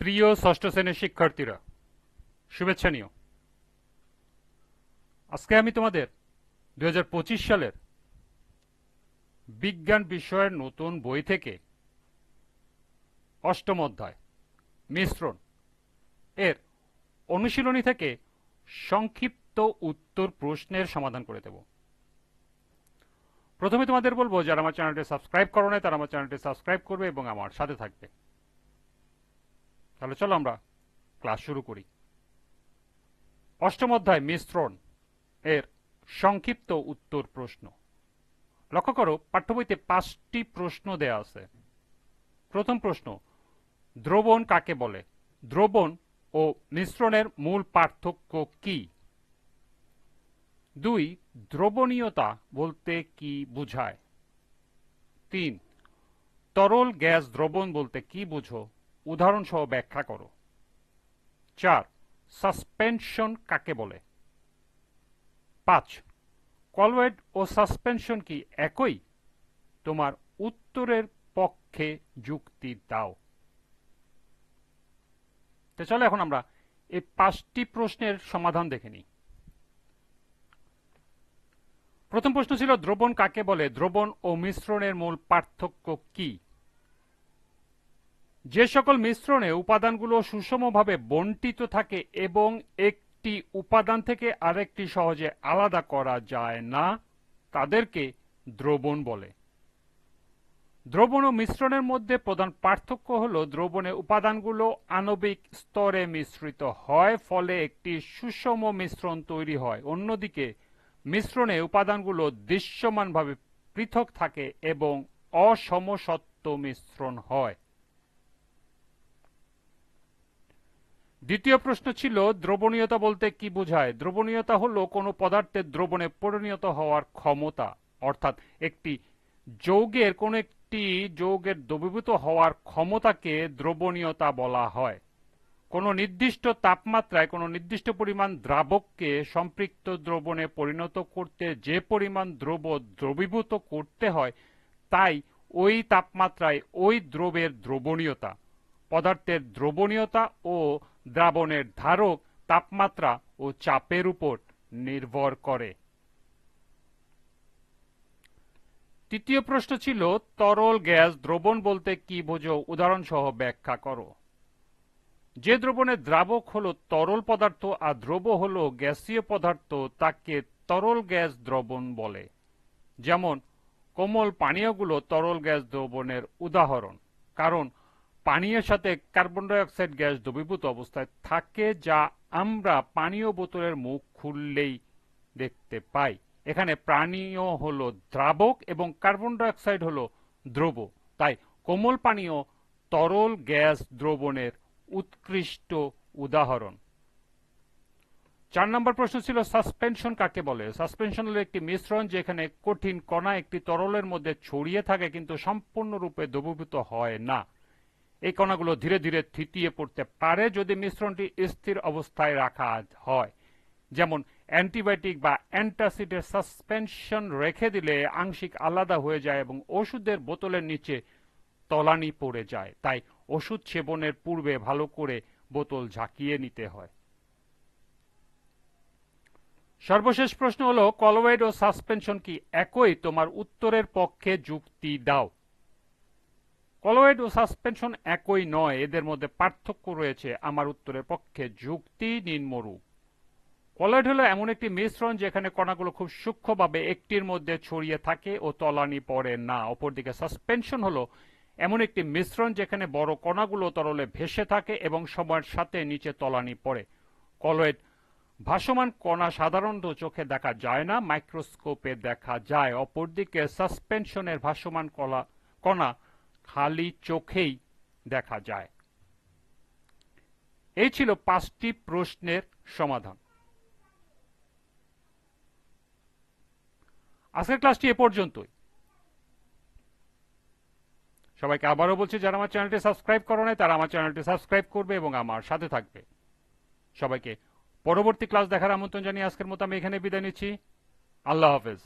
প্রিয় ষষ্ঠ শ্রেণির শিক্ষার্থীরা, শুভেচ্ছা নিও। আজকে আমি তোমাদের দু হাজার পঁচিশ সালের বিজ্ঞান বিষয়ের নতুন বই থেকে অষ্টম অধ্যায়, মিশ্রণ, এর অনুশীলনী থেকে সংক্ষিপ্ত উত্তর প্রশ্নের সমাধান করে দেব। প্রথমে তোমাদের বলব, যারা আমার চ্যানেলটি সাবস্ক্রাইব করো নাই, তারা আমার চ্যানেলটি সাবস্ক্রাইব করবে এবং আমার সাথে থাকবে। তাহলে চলো আমরা ক্লাস শুরু করি। অষ্টম অধ্যায় মিশ্রণ এর সংক্ষিপ্ত উত্তর প্রশ্ন। লক্ষ্য করো পাঠ্য বইতে পাঁচটি প্রশ্ন দেয়া আছে। প্রথম প্রশ্ন, দ্রবণ কাকে বলে? দ্রবণ ও মিশ্রণের মূল পার্থক্য কি? দুই, দ্রবণীয়তা বলতে কি বোঝায়? তিন, তরল গ্যাস দ্রবণ বলতে কি বুঝো? উদাহরণ সহ ব্যাখ্যা করো। চার সাসপেনশন কাকে বলে? পাঁচ কলওয়েড ও সাসপেনশন কি একই? তোমার উত্তরের পক্ষে যুক্তি দাও। তো চলো এখন আমরা এই পাঁচটি প্রশ্নের সমাধান দেখে নিই। প্রথম প্রশ্ন ছিল, দ্রবণ কাকে বলে? দ্রবণ ও মিশ্রণের মূল পার্থক্য কি? যে সকল মিশ্রণে উপাদানগুলো সুষমভাবে বন্টিত থাকে এবং একটি উপাদান থেকে আরেকটি সহজে আলাদা করা যায় না, তাদেরকে দ্রবণ বলে। দ্রবণ ও মিশ্রণের মধ্যে প্রধান পার্থক্য হল দ্রবণে উপাদানগুলো আণবিক স্তরে মিশ্রিত হয়, ফলে একটি সুষম মিশ্রণ তৈরি হয়। অন্যদিকে, মিশ্রণে উপাদানগুলো দৃশ্যমানভাবে পৃথক থাকে এবং অসমসত্ব মিশ্রণ হয়। দ্বিতীয় প্রশ্ন ছিল, দ্রবণীয়তা বলতে কি বোঝায়? দ্রবণীয়তা হলো কোনো পদার্থের দ্রবণে পরিণত হওয়ার ক্ষমতা, অর্থাৎ একটি যৌগের, কোন একটি যৌগের দ্রবীভূত হওয়ার ক্ষমতাকে দ্রবণীয়তা বলা হয়। কোনো নির্দিষ্ট তাপমাত্রায়, কোনো নির্দিষ্ট পরিমাণ দ্রাবককে সম্পৃক্ত দ্রবণে পরিণত করতে যে পরিমাণ দ্রব দ্রবীভূত করতে হয়, তাই ওই তাপমাত্রায় ওই দ্রবের দ্রবণীয়তা, পদার্থের দ্রবণীয়তা ও দ্রাবণের ধারক তাপমাত্রা ও চাপের উপর নির্ভর করে। তৃতীয় প্রশ্ন ছিল, তরল গ্যাস দ্রবণ বলতে কি বোঝো? উদাহরণ সহ ব্যাখ্যা করো। যে দ্রবণের দ্রাবক হলো তরল পদার্থ আর দ্রব হলো গ্যাসীয় পদার্থ, তাকে তরল গ্যাস দ্রবণ বলে। যেমন, কোমল পানীয়গুলো তরল গ্যাস দ্রবণের উদাহরণ। কারণ পানীয়ের সাথে কার্বন ডাইঅক্সাইড গ্যাস দ্রবীভূত অবস্থায় থাকে, যা আমরা পানীয় বোতলের মুখ খুললেই দেখতে পাই। এখানে পানীয় হলো দ্রাবক এবং কার্বন ডাইঅক্সাইড হলো দ্রব। তাই কোমল পানীয় তরল গ্যাস দ্রবণের উৎকৃষ্ট উদাহরণ। চার নম্বর প্রশ্ন ছিল সাসপেনশন কাকে বলে? সাসপেনশন হলো একটি মিশ্রণ যেখানে কঠিন কণা একটি তরলের মধ্যে ছড়িয়ে থাকে, কিন্তু সম্পূর্ণরূপে দ্রবীভূত হয় না। এই কণাগুলো ধীরে ধীরে থিতিয়ে পড়তে পারে যদি মিশ্রণটি স্থির অবস্থায় রাখা হয়। যেমন অ্যান্টিবায়োটিক বা অ্যান্টাসিডের সাসপেনশন রেখে দিলে আংশিক আলাদা হয়ে যায় এবং ওষুধের বোতলের নিচে তলানি পড়ে যায়। তাই ওষুধ সেবনের পূর্বে ভালো করে বোতল ঝাঁকিয়ে নিতে হয়। সর্বশেষ প্রশ্ন হলো কলোয়েড ও সাসপেনশন কি একই? তোমার উত্তরের পক্ষে যুক্তি দাও। কলোয়েড ও সাসপেনশন একই নয়, এদের মধ্যে পার্থক্য রয়েছে। আমার উত্তরের পক্ষে যুক্তি নিম্নরূপ কলয়েড হলো এমন একটি মিশ্রণ যেখানে কণাগুলো খুব সূক্ষ্মভাবে একটির মধ্যে ছড়িয়ে থাকে ও তলানি পড়ে না। অপরদিকে সাসপেনশন হলো এমন একটি মিশ্রণ যেখানে বড় কণাগুলো তরলে ভেসে থাকে এবং সময়ের সাথে নিচে তলানি পড়ে। কলয়েড ভাসমান কণা সাধারণত চোখে দেখা যায় না, মাইক্রোস্কোপে দেখা যায়। অপরদিকে সাসপেনশনের ভাসমান কলা কণা খালি চোখেই দেখা যায়। এই ছিল পাঁচটি প্রশ্নের সমাধান। আজকের ক্লাসটি এ পর্যন্তই। সবাইকে আবারও বলছি, যারা আমার চ্যানেলটি সাবস্ক্রাইব করো নাই, তারা আমার চ্যানেলটি সাবস্ক্রাইব করবে এবং আমার সাথে থাকবে। সবাইকে পরবর্তী ক্লাস দেখার আমন্ত্রণ জানিয়ে আজকের মতো আমি এখানে বিদায় নিচ্ছি। আল্লাহ হাফেজ।